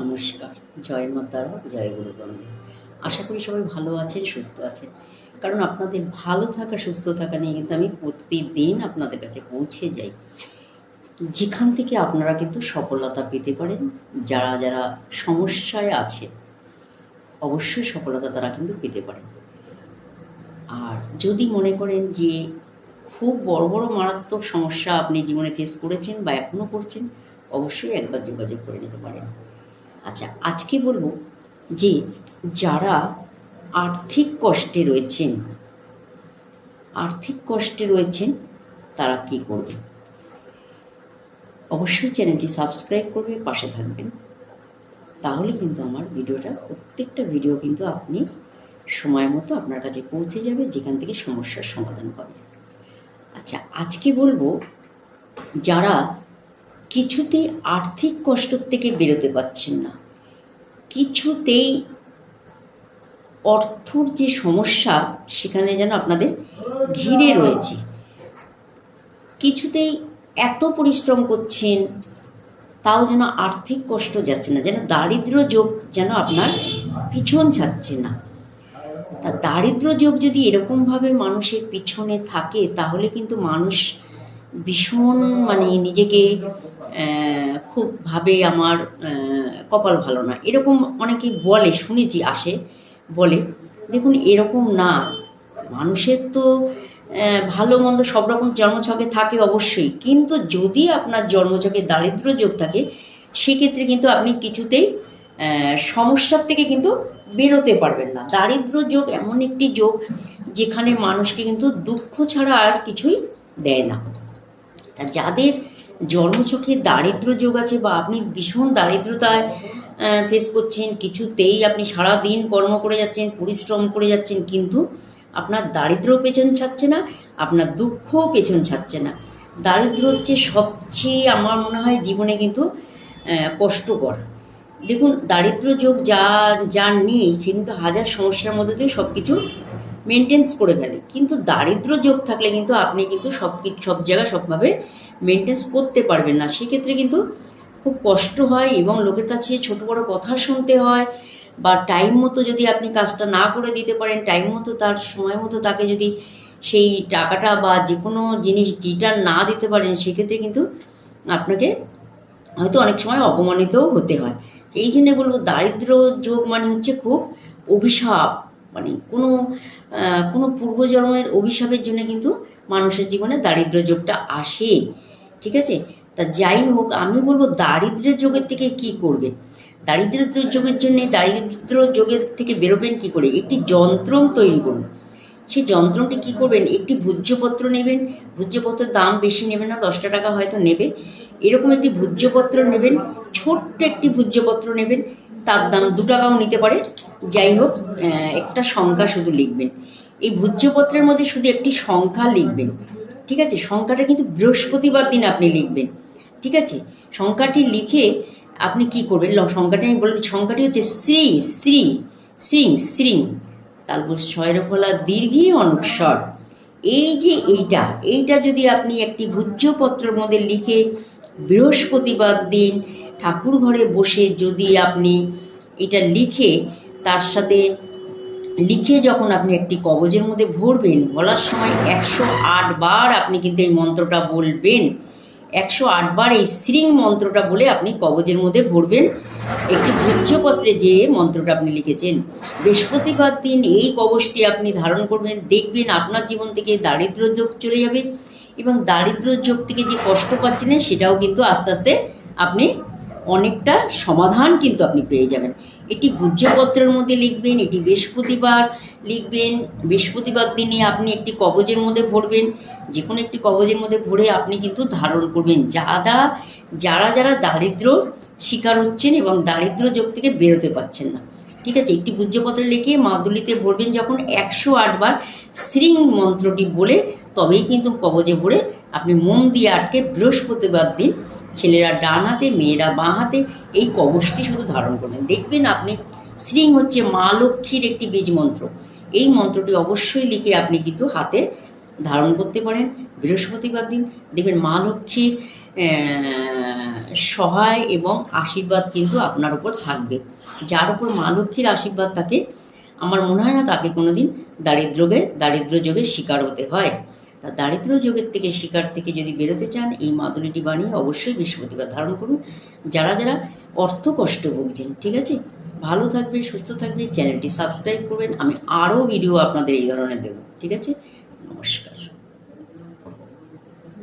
নমস্কার। জয় মাতারা, জয় গুরু বন্দে আশা করি সবাই ভালো আছেন, সুস্থ আছেন। কারণ আপনাদের ভালো থাকা, সুস্থ থাকা নিয়ে কিন্তু আমি প্রতিদিন আপনাদের কাছে পৌঁছে যাই। যেখান থেকে আপনারা কিন্তু সফলতা পেতে পারেন, যারা যারা সমস্যায় আছে অবশ্যই সফলতা তারা কিন্তু পেতে পারেন। আর যদি মনে করেন যে খুব বড় বড় মারাত্মক সমস্যা আপনি জীবনে ফেস করেছেন বা এখনও করছেন, অবশ্যই একবার যোগাযোগ করে নিতে পারেন। আচ্ছা আজকে বলব যে যারা আর্থিক কষ্টে রয়েছেন, আর্থিক কষ্টে রয়েছেন, তারা কি করবে অবশ্যই চ্যানেলটি সাবস্ক্রাইব করবে, পাশে থাকবেন। তাহলে কিন্তু আমার ভিডিওটা, প্রত্যেকটা ভিডিও কিন্তু আপনি সময় মতো আপনার কাছে পৌঁছে যাবে, যেখান থেকে সমস্যার সমাধান পাবে আচ্ছা আজকে বলব যারা কিছুতেই আর্থিক কষ্ট থেকে বেরোতে পারছেন না। কিছুতেই অর্থর যে সমস্যা, সেখানে যেন আপনাদের ঘিরে রয়েছে। কিছুতেই এত পরিশ্রম করছেন, তাও যেন আর্থিক কষ্ট যাচ্ছে না, যেন দারিদ্র যোগ যেন আপনার পিছন ছাড়ছে না। তা দারিদ্র যোগ যদি এরকমভাবে মানুষের পিছনে থাকে, তাহলে কিন্তু মানুষ ভীষণ মানে নিজেকে খুব ভাবে আমার কপাল ভালো না। এরকম অনেকেই বলে, শুনেছি, আসে, বলে, দেখুন, এরকম না। মানুষের তো ভালো মন্দ সব রকম জন্মছকে থাকে অবশ্যই। কিন্তু যদি আপনার জন্মছকে দারিদ্র যোগ থাকে, সেক্ষেত্রে কিন্তু আপনি কিছুতেই সমস্যার থেকে কিন্তু বেরোতে পারবেন না। দারিদ্র যোগ এমন একটি যোগ, যেখানে মানুষকে কিন্তু দুঃখ ছাড়া আর কিছুই দেয় না। তা যাদের জন্মচোখে দারিদ্র যোগ আছে বা আপনি ভীষণ দারিদ্রতায় ফেস করছেন, কিছুতেই আপনি সারা দিন কর্ম করে যাচ্ছেন, পরিশ্রম করে যাচ্ছেন, কিন্তু আপনার দারিদ্র পেছন ছাড়ছে না, আপনার দুঃখও পেছন ছাড়ছে না। দারিদ্র হচ্ছে সবচেয়ে আমার মনে হয় জীবনে কিন্তু কষ্টকর। দেখুন, দারিদ্র যোগ যা যা নেই, সে কিন্তু হাজার সমস্যার মধ্যে দিয়ে সব কিছু মেনটেন্স করে ফেলে। কিন্তু দারিদ্র যোগ থাকলে কিন্তু আপনি কিন্তু সব সব জায়গায় সবভাবে মেনটেন্স করতে পারবেন না। সেক্ষেত্রে কিন্তু খুব কষ্ট হয় এবং লোকের কাছে ছোট বড় কথা শুনতে হয় বা টাইম মতো যদি আপনি কাজটা না করে দিতে পারেন টাইম মতো তার সময় মতো তাকে যদি সেই টাকাটা বা যে কোনো জিনিস রিটার্ন না দিতে পারেন, সেক্ষেত্রে কিন্তু আপনাকে হয়তো অনেক সময় অপমানিতও হতে হয়। এই জন্য বলব, দারিদ্র যোগ মানে হচ্ছে খুব অভিশাপ। মানে কোনো কোনো পূর্বজন্মের অভিশাপের জন্য কিন্তু মানুষের জীবনে দারিদ্র যোগটা আসে। ঠিক আছে? তা যাই হোক, আমি বলব দারিদ্র্যের যোগের থেকে কি করবে? দারিদ্র যোগের জন্য, দারিদ্র যোগের থেকে বেরোবেন কি করে? একটি যন্ত্র তৈরি করুন। সেই যন্ত্রটি কি করবেন? একটি ভূজ্যপত্র নেবেন। ভূজ্যপত্রের দাম বেশি নেবে না, দশটা টাকা হয়তো নেবে। এরকম একটি ভূজ্যপত্র নেবেন, ছোট্ট একটি ভূজ্যপত্র নেবেন। তার দাম দু টাকাও নিতে পারে। যাই হোক একটা সংখ্যা শুধু লিখবেন। এই ভূজ্যপত্রের মধ্যে শুধু একটি সংখ্যা লিখবেন। ঠিক আছে? সংখ্যাটা কিন্তু বৃহস্পতিবার দিন আপনি লিখবেন। ঠিক আছে? সংখ্যাটি লিখে আপনি কি করবেন? সংখ্যাটি আমি বলে সংখ্যাটি হচ্ছে শ্রী শ্রী সিং শ্রিং তারপর ছয়ের ফলা দীর্ঘী অনুস্বর। এই যে এইটা এইটা যদি আপনি একটি ভূজ্যপত্রের মধ্যে লিখে বৃহস্পতিবার দিন ঠাকুর ঘরে বসে যদি আপনি এটা লিখে, তার সাথে লিখে যখন আপনি একটি কবজের মধ্যে ভরবেন, বলার সময় একশো বার আপনি কিন্তু এই মন্ত্রটা বলবেন। একশো বার এই শ্রিং মন্ত্রটা বলে আপনি কবজের মধ্যে ভরবেন। একটি ভূজ্যপত্রে যে মন্ত্রটা আপনি লিখেছেন, বৃহস্পতিবার দিন এই কবচটি আপনি ধারণ করবেন, দেখবেন আপনার জীবন থেকে দারিদ্র যোগ চলে যাবে এবং দারিদ্র যোগ থেকে যে কষ্ট পাচ্ছিলেন, সেটাও কিন্তু আস্তে আস্তে আপনি অনেকটা সমাধান কিন্তু আপনি পেয়ে যাবেন। এটি ভূজ্যপত্রের মধ্যে লিখবেন, এটি বৃহস্পতিবার লিখবেন। বৃহস্পতিবার দিনে আপনি একটি কবজের মধ্যে ভরবেন যে কোনো একটি কবজের মধ্যে ভরে আপনি কিন্তু ধারণ করবেন। যারা যারা যারা দারিদ্র শিকার হচ্ছেন এবং দারিদ্র যোগ থেকে বেরোতে পারছেন না। ঠিক আছে, একটি ভূজ্যপত্রে লিখে মাদুলিতে ভরবেন যখন একশো আটবার শ্রিং মন্ত্রটি বলে, তবেই কিন্তু কবজে ভরে আপনি মোম দিয়ে আটকে বৃহস্পতিবার দিন ছেলেরা ডান হাতে, মেয়েরা বাঁ হাতে, এই কবচটি শুধু ধারণ করবেন। দেখবেন আপনি, শ্রিং হচ্ছে মা লক্ষ্মীর একটি বীজ মন্ত্র। এই মন্ত্রটি অবশ্যই লিখে আপনি কিন্তু হাতে ধারণ করতে পারেন। বৃহস্পতিবার দিন দেখবেন মা লক্ষ্মীর সহায় এবং আশীর্বাদ কিন্তু আপনার উপর থাকবে। যার উপর মা লক্ষ্মীর আশীর্বাদ থাকে, আমার মনে হয় না তাকে কোনোদিন দারিদ্র্যকে দারিদ্র যোগের শিকার হতে হয়। তা দারিদ্র যোগের থেকে শিকার থেকে যদি বেরোতে চান, এই মাদুলিটি বানিয়ে অবশ্যই বৃহস্পতিবার ধারণ করুন। যারা যারা অর্থ কষ্ট ভুগছেন, ঠিক আছে? ভালো থাকবে সুস্থ থাকবে চ্যানেলটি সাবস্ক্রাইব করবেন। আমি আরও ভিডিও আপনাদের এই ধরনের দেবো, ঠিক আছে?